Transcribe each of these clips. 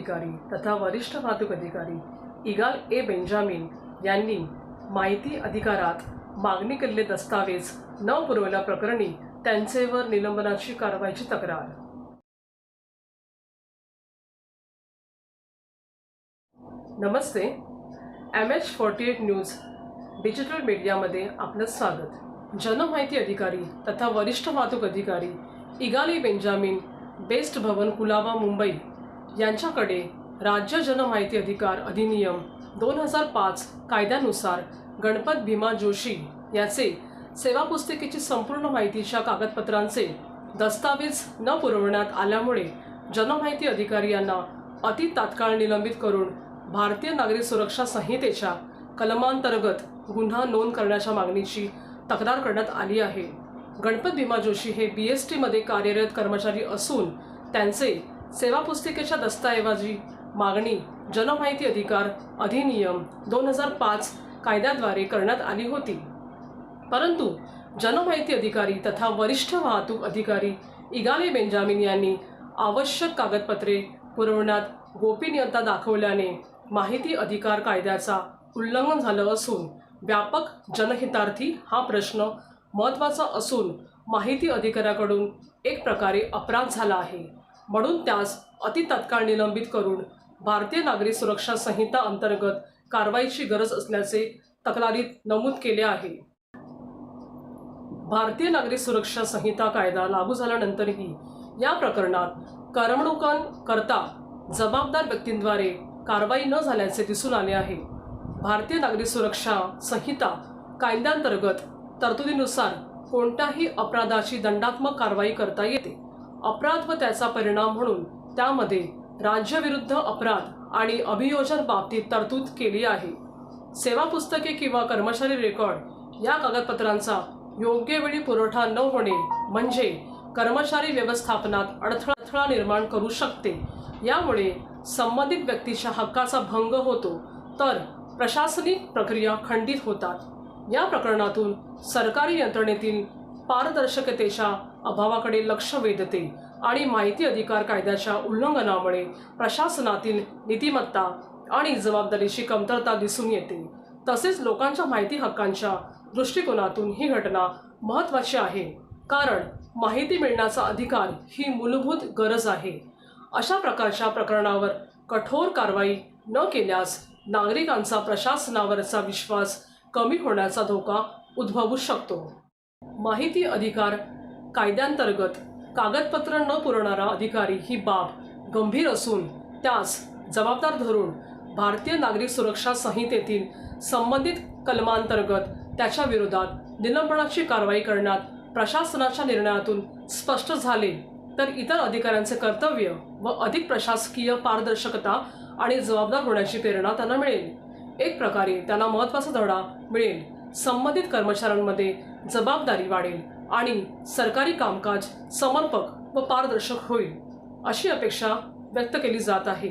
अधिकारी तथा वरिष्ठ वाहतूक अधिकारी इगाल ए बेंजामिन यांनी माहिती अधिकारात मागणी केलेले दस्तावेज न पुरवल्याप्रकरणी त्यांचेवर निलंबनाची कारवाईची तक्रार. नमस्ते. M H forty eight news digital मीडियामध्ये आपलं स्वागत. जनमाहिती अधिकारी तथा वरिष्ठ वाहतूक अधिकारी इगाली बेंजामिन बेस्ट भवन कुलावा मुंबई यांच्याकडे राज्य जनमाहिती अधिकार अधिनियम दोन हजार पाच कायद्यानुसार गणपत भीमा जोशी याचे सेवा पुस्तिकेची संपूर्ण माहितीच्या कागदपत्रांचे दस्तावेज न पुरवण्यात आल्यामुळे जनमाहिती अधिकारी यांना अति तात्काळ निलंबित करून भारतीय नागरिक सुरक्षा संहितेच्या कलमांतर्गत गुन्हा नोंद करण्याच्या मागणीची तक्रार करण्यात आली आहे. गणपत भीमा जोशी हे बी एस टीमध्ये कार्यरत कर्मचारी असून त्यांचे सेवा पुस्तिकेच्या दस्तऐवजी मागणी जनमाहिती अधिकार अधिनियम दोन हजार पाच कायद्याद्वारे करण्यात आली होती. परंतु जनमाहिती अधिकारी तथा वरिष्ठ वाहतूक अधिकारी इगाले बेंजामिन यांनी आवश्यक कागदपत्रे पुरवण्यात गोपनीयता दाखवल्याने माहिती अधिकार कायद्याचा उल्लंघन झालं असून व्यापक जनहितार्थी हा प्रश्न महत्त्वाचा असून माहिती अधिकाऱ्याकडून एक प्रकारे अपराध झाला आहे. म्हणून त्यास अति तत्काळ निलंबित करून भारतीय नागरिक सुरक्षा संहिता अंतर्गत कारवाईची गरज असल्याचे तक्रारीत नमूद केले आहे. भारतीय नागरी सुरक्षा संहिता कायदा लागू झाल्यानंतरही या प्रकरणात करमणुकांकरता जबाबदार व्यक्तींद्वारे कारवाई न झाल्याचे दिसून आले आहे. भारतीय नागरी सुरक्षा संहिता कायद्यांतर्गत तरतुदीनुसार कोणत्याही अपराधाची दंडात्मक कारवाई करता येते. अपराध व त्याचा परिणाम म्हणून त्यामध्ये राज्यविरुद्ध अपराध आणि अभियोजन बाबतीत तरतूद केली आहे. सेवा पुस्तके किंवा कर्मचारी रेकॉर्ड या कागदपत्रांचा योग्य वेळी पुरवठा न होणे म्हणजे कर्मचारी व्यवस्थापनात अडथळा निर्माण करू शकते. यामुळे संबंधित व्यक्तीच्या हक्काचा भंग होतो तर प्रशासनिक प्रक्रिया खंडित होतात. या प्रकरणातून सरकारी यंत्रणेतील पारदर्शकतेच्या अभावाकडे लक्ष वेधते आणि माहिती अधिकार कायद्याच्या उल्लंघनामुळे प्रशासनातील नीतिमत्ता आणि जबाबदारीची कमतरता दिसून येते. तसेच लोकांच्या माहिती हक्कांच्या दृष्टिकोनातून ही घटना महत्त्वाची आहे. कारण माहिती मिळण्याचा अधिकार ही मूलभूत गरज आहे. अशा प्रकारच्या प्रकरणावर कठोर कारवाई न केल्यास नागरिकांचा प्रशासनावरचा विश्वास कमी होण्याचा धोका उद्भवू शकतो. माहिती अधिकार कायद्यांतर्गत कागदपत्र न पुरवणारा अधिकारी ही बाब गंभीर असून त्यास जबाबदार धरून भारतीय नागरिक सुरक्षा संहितेतील संबंधित कलमांतर्गत त्याच्या विरोधात निलंबनाची कारवाई करण्यात प्रशासनाच्या निर्णयातून स्पष्ट झाले. तर इतर अधिकाऱ्यांचे कर्तव्य व अधिक प्रशासकीय पारदर्शकता आणि जबाबदार होण्याची प्रेरणा त्यांना मिळेल. एक प्रकारे त्यांना महत्त्वाचा धडा मिळेल. संबंधित कर्मचाऱ्यांमध्ये जबाबदारी वाढेल आणि सरकारी कामकाज समर्पक व पारदर्शक होईल अशी अपेक्षा व्यक्त केली जात आहे.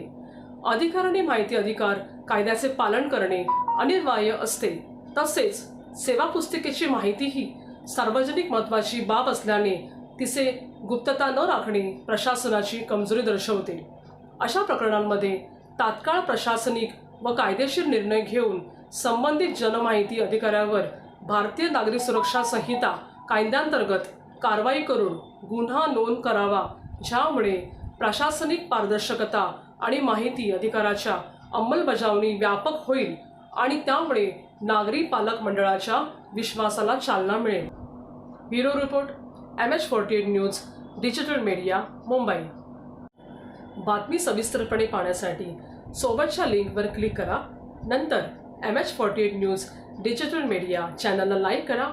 अधिकाऱ्यांनी माहिती अधिकार कायद्याचे पालन करणे अनिवार्य असते. तसेच सेवा पुस्तिकेची माहितीही सार्वजनिक महत्त्वाची बाब असल्याने तिचे गुप्तता न राखणे प्रशासनाची कमजोरी दर्शवते. अशा प्रकरणांमध्ये तात्काळ प्रशासनिक व कायदेशीर निर्णय घेऊन संबंधित जनमाहिती अधिकाऱ्यावर भारतीय नागरिक सुरक्षा संहिता कायद्यांतर्गत कारवाई करून गुन्हा नोंद करावा ज्यामुळे प्रशासनिक पारदर्शकता आणि माहिती अधिकाराच्या अंमलबजावणी व्यापक होईल आणि त्यामुळे नागरी पालक मंडळाच्या विश्वासाला चालना मिळेल. Bureau report M H forty eight news digital media Mumbai. बातमी सविस्तरपणे पाहण्यासाठी सोबतच्या लिंकवर क्लिक करा. नंतर M H forty eight news digital media चॅनलला लाईक करा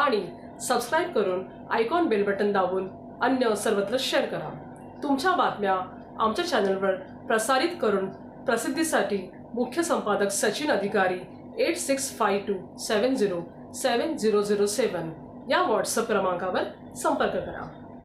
आणि सबस्क्राईब करून आयकॉन बेल बटन दाबून अन्य सर्वत्र शेअर करा. तुमच्या बातम्या आमच्या चॅनलवर प्रसारित करून प्रसिद्धीसाठी मुख्य संपादक Sachin Adhikari eight six five two seven zero seven zero zero seven या व्हॉट्सअप क्रमांकावर संपर्क करा.